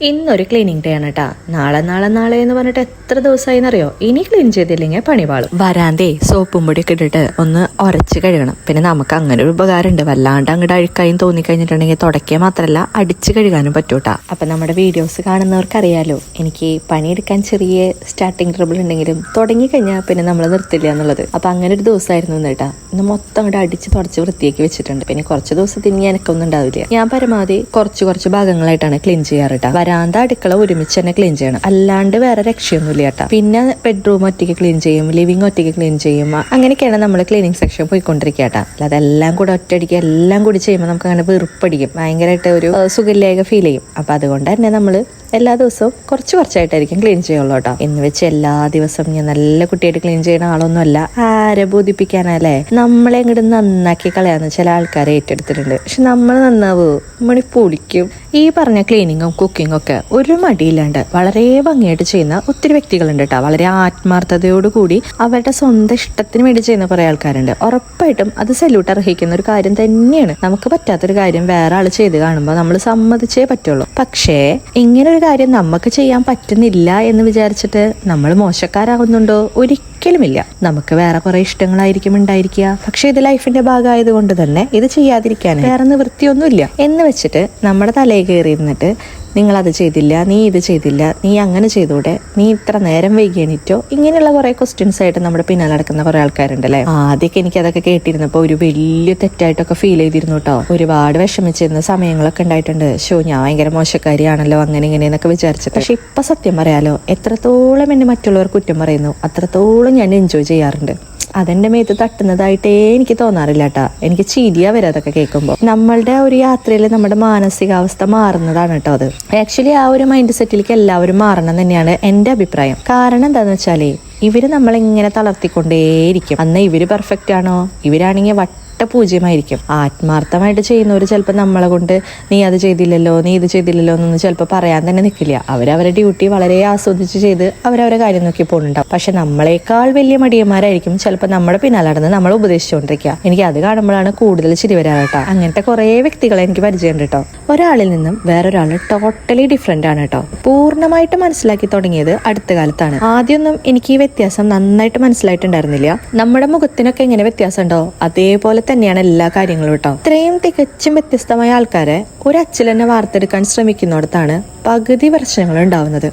ഇന്നൊരു cleaning day ആണ് കേട്ടാ നാളെ നാളെ നാളെ എന്ന് പറഞ്ഞിട്ട് എത്ര ദിവസമായി എന്നറിയോ ഇനി ക്ലീൻ ചെയ്തില്ലെങ്കിൽ പണി പാളും വരാന്തേ സോപ്പും പൊടിയൊക്കെ ഇട്ടിട്ട് ഒന്ന് ഉരച്ച് കഴുകണം. പിന്നെ നമുക്ക് അങ്ങനെ ഒരു ഉപകാരമുണ്ട്. വല്ലാണ്ട് അങ്ങോട്ട് അഴുക്കായും തോന്നിക്കഴിഞ്ഞിട്ടുണ്ടെങ്കിൽ തുടക്കേ മാത്രമല്ല അടിച്ച് കഴുകാനും പറ്റൂട്ടാ അപ്പൊ നമ്മുടെ വീഡിയോസ് കാണുന്നവർക്കറിയാലോ എനിക്ക് പണിയെടുക്കാൻ ചെറിയ സ്റ്റാർട്ടിങ് ട്രബിൾ ഉണ്ടെങ്കിലും തുടങ്ങി കഴിഞ്ഞാൽ പിന്നെ നമ്മൾ നിർത്തില്ല എന്നുള്ളത്. അപ്പൊ അങ്ങനെ ഒരു ദിവസമായിരുന്നു കേട്ടാ ഇന്ന് മൊത്തം അങ്ങോട്ട് അടിച്ച് തുടച്ച് വൃത്തിയാക്കി വെച്ചിട്ടുണ്ട്. പിന്നെ കുറച്ച് ദിവസത്തിന് എനിക്കൊന്നും ഉണ്ടാവില്ല. ഞാൻ പരമാവധി കുറച്ച് കുറച്ച് ഭാഗങ്ങളായിട്ടാണ് ക്ലീൻ ചെയ്യാറ് കേട്ടാ വരാന്ത അടുക്കള ഒരുമിച്ച് തന്നെ ക്ലീൻ ചെയ്യണം. അല്ലാണ്ട് വേറെ രക്ഷയൊന്നുമില്ല കേട്ടോ പിന്നെ ബെഡ്റൂം ഒറ്റയ്ക്ക് ക്ലീൻ ചെയ്യും ലിവിംഗ് ഒറ്റയ്ക്ക് ക്ലീൻ ചെയ്യും. അങ്ങനെയൊക്കെയാണ് നമ്മൾ ക്ലീനിങ് സെക്ഷൻ പോയിക്കൊണ്ടിരിക്കുക കേട്ടോ അല്ലാതെ എല്ലാം കൂടെ ഒറ്റയടിക്കുക എല്ലാം കൂടി ചെയ്യുമ്പോൾ നമുക്ക് അങ്ങനെ വെറുപ്പടിക്കും. ഭയങ്കരമായിട്ട് ഒരു ഏഹ്, ഫീൽ ചെയ്യും. അപ്പൊ അതുകൊണ്ട് തന്നെ നമ്മൾ എല്ലാ ദിവസവും കുറച്ച് കുറച്ചായിട്ടായിരിക്കും ക്ലീൻ ചെയ്യുള്ളൂ കേട്ടോ എന്ന് വെച്ച് എല്ലാ ദിവസവും ഞാൻ നല്ല കുട്ടിയായിട്ട് ക്ലീൻ ചെയ്യുന്ന ആളൊന്നുമല്ല. ആരെ ബോധിപ്പിക്കാനല്ലേ? നമ്മളെ ഇങ്ങോട്ട് നന്നാക്കി കളയാന്ന് ചില ആൾക്കാരെ ഏറ്റെടുത്തിട്ടുണ്ട്. പക്ഷെ നമ്മൾ നന്നാവൂ? മണി പൊളിക്കും. ഈ പറഞ്ഞ ക്ലീനിങ്ങും കുക്കിങ്ങും ഒക്കെ ഒരു മടിയില്ലാണ്ട് വളരെ ഭംഗിയായിട്ട് ചെയ്യുന്ന ഒത്തിരി വ്യക്തികളുണ്ട് കേട്ടോ വളരെ ആത്മാർത്ഥതയോടുകൂടി അവരുടെ സ്വന്തം ഇഷ്ടത്തിന് വേണ്ടി ചെയ്യുന്ന കുറെ ആൾക്കാരുണ്ട്. ഉറപ്പായിട്ടും അത് സല്യൂട്ട് അർഹിക്കുന്ന ഒരു കാര്യം തന്നെയാണ്. നമുക്ക് പറ്റാത്തൊരു കാര്യം വേറെ ആൾ ചെയ്ത് കാണുമ്പോൾ നമ്മൾ സമ്മതിച്ചേ പറ്റുള്ളൂ. പക്ഷേ ഇങ്ങനെ ഒരു കാര്യം നമുക്ക് ചെയ്യാൻ പറ്റുന്നില്ല എന്ന് വിചാരിച്ചിട്ട് നമ്മൾ മോശക്കാരാകുന്നുണ്ടോ? ഒരിക്കലുമില്ല. നമുക്ക് വേറെ കുറെ ഇഷ്ടങ്ങളായിരിക്കും ഉണ്ടായിരിക്കുക. പക്ഷെ ഇത് ലൈഫിന്റെ ഭാഗമായത് കൊണ്ട് തന്നെ ഇത് ചെയ്യാതിരിക്കാൻ വേറെ നിവൃത്തിയൊന്നുമില്ല. എന്ന് വെച്ചിട്ട് നമ്മുടെ തലയിൽ കയറി ഇരുന്നിട്ട് നിങ്ങൾ അത് ചെയ്തില്ല നീ ഇത് ചെയ്തില്ല നീ അങ്ങനെ ചെയ്തൂടെ നീ ഇത്ര നേരം വൈകി എണീറ്റോ ഇങ്ങനെയുള്ള കുറെ ക്വസ്റ്റ്യൻസ് ആയിട്ട് നമ്മുടെ പിന്നാലെ നടക്കുന്ന കുറെ ആൾക്കാരുണ്ടല്ലേ? ആദ്യമൊക്കെ എനിക്ക് അതൊക്കെ കേട്ടിരുന്നപ്പോൾ ഒരു വലിയ തെറ്റായിട്ടൊക്കെ ഫീൽ ചെയ്തിരുന്നു കേട്ടോ ഒരുപാട് വിഷമിച്ചിരുന്ന സമയങ്ങളൊക്കെ ഉണ്ടായിട്ടുണ്ട്. ഷോ ഞാൻ ഭയങ്കര മോശക്കാരിയാണല്ലോ അങ്ങനെ ഇങ്ങനെ എന്നൊക്കെ വിചാരിച്ചിട്ട്. പക്ഷെ ഇപ്പൊ സത്യം പറയാലോ എത്രത്തോളം എന്നെ മറ്റുള്ളവർ കുറ്റം പറയുന്നു അത്രത്തോളം ഞാൻ എൻജോയ് ചെയ്യാറുണ്ട്. അതെന്റെ മേത്ത് തട്ടുന്നതായിട്ടേ എനിക്ക് തോന്നാറില്ല കേട്ടാ എനിക്ക് ചിരിയാ വരെ അതൊക്കെ കേൾക്കുമ്പോൾ നമ്മളുടെ ഒരു യാത്രയിൽ നമ്മുടെ മാനസികാവസ്ഥ മാറുന്നതാണ് കേട്ടോ അത്. ആക്ച്വലി ആ ഒരു മൈൻഡ് സെറ്റിലേക്ക് എല്ലാവരും മാറണം തന്നെയാണ് എന്റെ അഭിപ്രായം. കാരണം എന്താന്ന് വെച്ചാലേ ഇവർ നമ്മളിങ്ങനെ തളർത്തിക്കൊണ്ടേയിരിക്കും. അന്ന് ഇവർ പെർഫെക്റ്റ് ആണോ? ഇവരാണെങ്കിൽ വട്ട പൂജ്യമായിരിക്കും. ആത്മാർത്ഥമായിട്ട് ചെയ്യുന്നവർ ചിലപ്പോൾ നമ്മളെ കൊണ്ട് നീ അത് ചെയ്തില്ലല്ലോ നീ ഇത് ചെയ്തില്ലല്ലോ എന്നൊന്നും ചിലപ്പോൾ പറയാൻ തന്നെ നിൽക്കില്ല അവരവരുടെ ഡ്യൂട്ടി വളരെ ആസ്വദിച്ച് ചെയ്ത് അവരവരെ കാര്യം നോക്കി പോകുന്നുണ്ടാവും പക്ഷെ നമ്മളെക്കാൾ വലിയ മടിയന്മാരായിരിക്കും ചിലപ്പോൾ നമ്മുടെ പിന്നാലെ നടന്ന് നമ്മൾ ഉപദേശിച്ചുകൊണ്ടിരിക്കുക എനിക്ക് അത് കാണുമ്പോഴാണ് കൂടുതൽ ചിരി വരാറ് അങ്ങനത്തെ കുറേ വ്യക്തികളെ എനിക്ക് പരിചയമുണ്ട് കേട്ടോ ഒരാളിൽ നിന്നും വേറൊരാൾ ടോട്ടലി ഡിഫറെന്റ് ആണ് കേട്ടോ പൂർണമായിട്ട് മനസ്സിലാക്കി തുടങ്ങിയത് അടുത്ത കാലത്താണ്. ആദ്യമൊന്നും എനിക്ക് ഈ വ്യത്യാസം നന്നായിട്ട് മനസ്സിലായിട്ടുണ്ടായിരുന്നില്ല. നമ്മുടെ മുഖത്തിനൊക്കെ എങ്ങനെ വ്യത്യാസം ഉണ്ടോ അതേപോലെ തന്നെയാണ് എല്ലാ കാര്യങ്ങളും കേട്ടോ. ഇത്രയും തികച്ചും വ്യത്യസ്തമായ ആൾക്കാരെ ഒരു അച്ചിൽ തന്നെ വാർത്തെടുക്കാൻ ശ്രമിക്കുന്നിടത്താണ് പകുതി പ്രശ്നങ്ങൾ ഉണ്ടാവുന്നത്.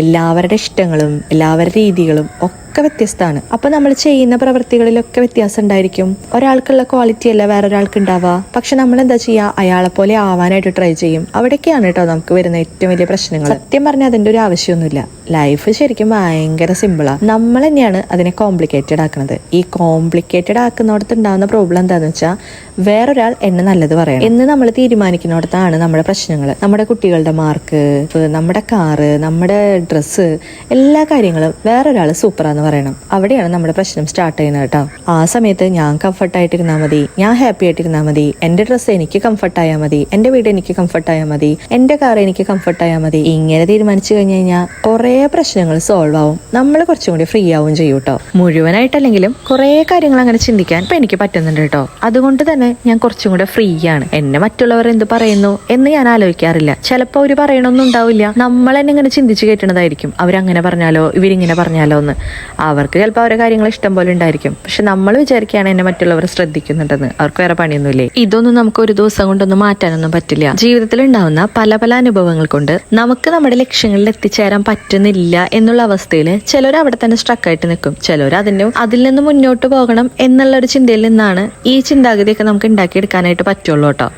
എല്ലാവരുടെ ഇഷ്ടങ്ങളും എല്ലാവരുടെ രീതികളും ഒക്കെ വ്യത്യസ്തമാണ്. അപ്പൊ നമ്മൾ ചെയ്യുന്ന പ്രവൃത്തികളിലൊക്കെ വ്യത്യാസം ഉണ്ടായിരിക്കും. ഒരാൾക്കുള്ള ക്വാളിറ്റി അല്ല വേറെ ഒരാൾക്ക് ഉണ്ടാവുക. പക്ഷെ നമ്മൾ എന്താ ചെയ്യുക? അയാളെ പോലെ ആവാനായിട്ട് ട്രൈ ചെയ്യും. അവിടെയൊക്കെയാണ് കേട്ടോ നമുക്ക് വരുന്ന ഏറ്റവും വലിയ പ്രശ്നങ്ങൾ. സത്യം പറഞ്ഞാൽ അതിന്റെ ഒരു ആവശ്യമൊന്നുമില്ല. ലൈഫ് ശരിക്കും ഭയങ്കര സിമ്പിളാണ് നമ്മൾ തന്നെയാണ് അതിനെ കോംപ്ലിക്കേറ്റഡ് ആക്കുന്നത് ഈ കോംപ്ലിക്കേറ്റഡ് ആക്കുന്നിടത്ത് ഉണ്ടാകുന്ന പ്രോബ്ലം എന്താന്ന് വെച്ചാൽ വേറൊരാൾ എന്നെ നല്ലത് പറയണം. എന്ന് നമ്മൾ തീരുമാനിക്കുന്നിടത്താണ് നമ്മുടെ പ്രശ്നങ്ങൾ. നമ്മുടെ കുട്ടികളുടെ മാർക്ക് നമ്മുടെ കാറ് നമ്മുടെ ഡ്രസ്സ് എല്ലാ കാര്യങ്ങളും വേറൊരാൾ സൂപ്പറാന്ന് പറയണം. അവിടെയാണ് നമ്മുടെ പ്രശ്നം സ്റ്റാർട്ട് ചെയ്യുന്നത് കേട്ടോ. ആ സമയത്ത് ഞാൻ കംഫർട്ട് ആയിട്ടിരുന്നാൽ മതി. ഞാൻ ഹാപ്പി ആയിട്ടിരുന്നാൽ മതി. എന്റെ ഡ്രസ്സ് എനിക്ക് കംഫർട്ട് ആയാൽ മതി. എന്റെ വീട് എനിക്ക് കംഫർട്ട് ആയാൽ മതി. എന്റെ കാർ എനിക്ക് കംഫർട്ട് ആയാൽ മതി. ഇങ്ങനെ തീരുമാനിച്ചു കഴിഞ്ഞു കഴിഞ്ഞാൽ കുറെ പ്രശ്നങ്ങൾ സോൾവ് ആവും. നമ്മൾ കുറച്ചും കൂടി ഫ്രീ ആവും ചെയ്യും കേട്ടോ. മുഴുവനായിട്ടല്ലെങ്കിലും കുറെ കാര്യങ്ങൾ അങ്ങനെ ചിന്തിക്കാൻ ഇപ്പൊ എനിക്ക് പറ്റുന്നുണ്ട് കേട്ടോ. അതുകൊണ്ട് തന്നെ ഞാൻ കുറച്ചും കൂടെ ഫ്രീ ആണ്. എന്നെ മറ്റുള്ളവർ എന്ത് പറയുന്നു എന്ന് ഞാൻ ആലോചിക്കാറില്ല. ചിലപ്പോൾ അവർ പറയണമൊന്നും ഉണ്ടാവില്ല. നമ്മൾ തന്നെ ഇങ്ങനെ ചിന്തിച്ചു കേട്ടണതായിരിക്കും അവരങ്ങനെ പറഞ്ഞാലോ ഇവരിങ്ങനെ പറഞ്ഞാലോ എന്ന്. അവർക്ക് ചിലപ്പോൾ അവരുടെ കാര്യങ്ങൾ ഇഷ്ടം പോലെ ഉണ്ടായിരിക്കും. പക്ഷെ നമ്മൾ വിചാരിക്കുകയാണ് എന്നെ മറ്റുള്ളവർ ശ്രദ്ധിക്കുന്നുണ്ടെന്ന്. അവർക്ക് വേറെ പണിയൊന്നുമില്ലേ? ഇതൊന്നും നമുക്ക് ഒരു ദിവസം കൊണ്ടൊന്നും മാറ്റാനൊന്നും പറ്റില്ല. ജീവിതത്തിൽ ഉണ്ടാവുന്ന പല പല അനുഭവങ്ങൾ കൊണ്ട് നമുക്ക് നമ്മുടെ ലക്ഷ്യങ്ങളിൽ എത്തിച്ചേരാൻ പറ്റുന്നില്ല എന്നുള്ള അവസ്ഥയിൽ ചിലർ അവിടെ തന്നെ സ്ട്രക്കായിട്ട് നിൽക്കും. ചിലർ അതിന്റെ അതിൽ നിന്ന് മുന്നോട്ട് പോകണം എന്നുള്ള ഒരു ചിന്തയിൽ നിന്നാണ് ഈ ചിന്താഗതിയൊക്കെ നമുക്ക് ഉണ്ടാക്കിയെടുക്കാനായിട്ട് പറ്റുള്ളൂ കേട്ടോ.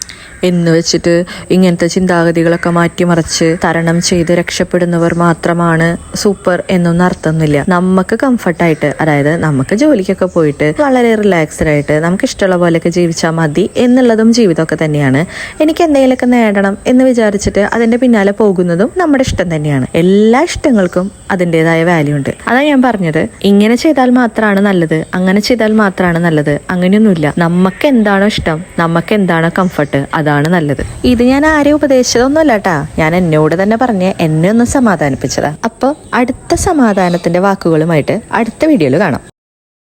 എന്ന് വെച്ചിട്ട് ഇങ്ങനത്തെ ചിന്താഗതികളൊക്കെ മാറ്റിമറിച്ച് തരണം ചെയ്ത് രക്ഷപ്പെടുന്നവർ മാത്രമാണ് സൂപ്പർ എന്നൊന്നും അർത്ഥമൊന്നുമില്ല. നമുക്ക് കംഫർട്ടായിട്ട് അതായത് നമുക്ക് ജോലിക്കൊക്കെ പോയിട്ട് വളരെ റിലാക്സ്ഡ് ആയിട്ട് നമുക്ക് ഇഷ്ടമുള്ള പോലെയൊക്കെ ജീവിച്ചാൽ മതി എന്നുള്ളതും ജീവിതമൊക്കെ തന്നെയാണ്. എനിക്ക് എന്തെങ്കിലുമൊക്കെ നേടണം എന്ന് വിചാരിച്ചിട്ട് അതിന്റെ പിന്നാലെ പോകുന്നതും നമ്മുടെ ഇഷ്ടം തന്നെയാണ്. എല്ലാ ഇഷ്ടങ്ങൾക്കും അതിന്റെതായ വാല്യൂ ഉണ്ട്. അതാണ് ഞാൻ പറഞ്ഞത്. ഇങ്ങനെ ചെയ്താൽ മാത്രമാണ് നല്ലത്. അങ്ങനെ ചെയ്താൽ മാത്രമാണ് നല്ലത്. അങ്ങനെയൊന്നുമില്ല. നമുക്ക് എന്താണോ ഇഷ്ടം നമുക്ക് എന്താണോ കംഫർട്ട് അതാണ് നല്ലത്. ഇത് ഞാൻ ആരെയും ഉപദേശിച്ചതൊന്നുമല്ല കേട്ടാ ഞാൻ എന്നോട് തന്നെ പറഞ്ഞ് എന്നെ ഒന്ന് സമാധാനിപ്പിച്ചതാ. അപ്പോൾ അടുത്ത സമാധാനത്തിന്റെ വാക്കുകളുമായിട്ട് അടുത്ത വീഡിയോയിൽ കാണാം.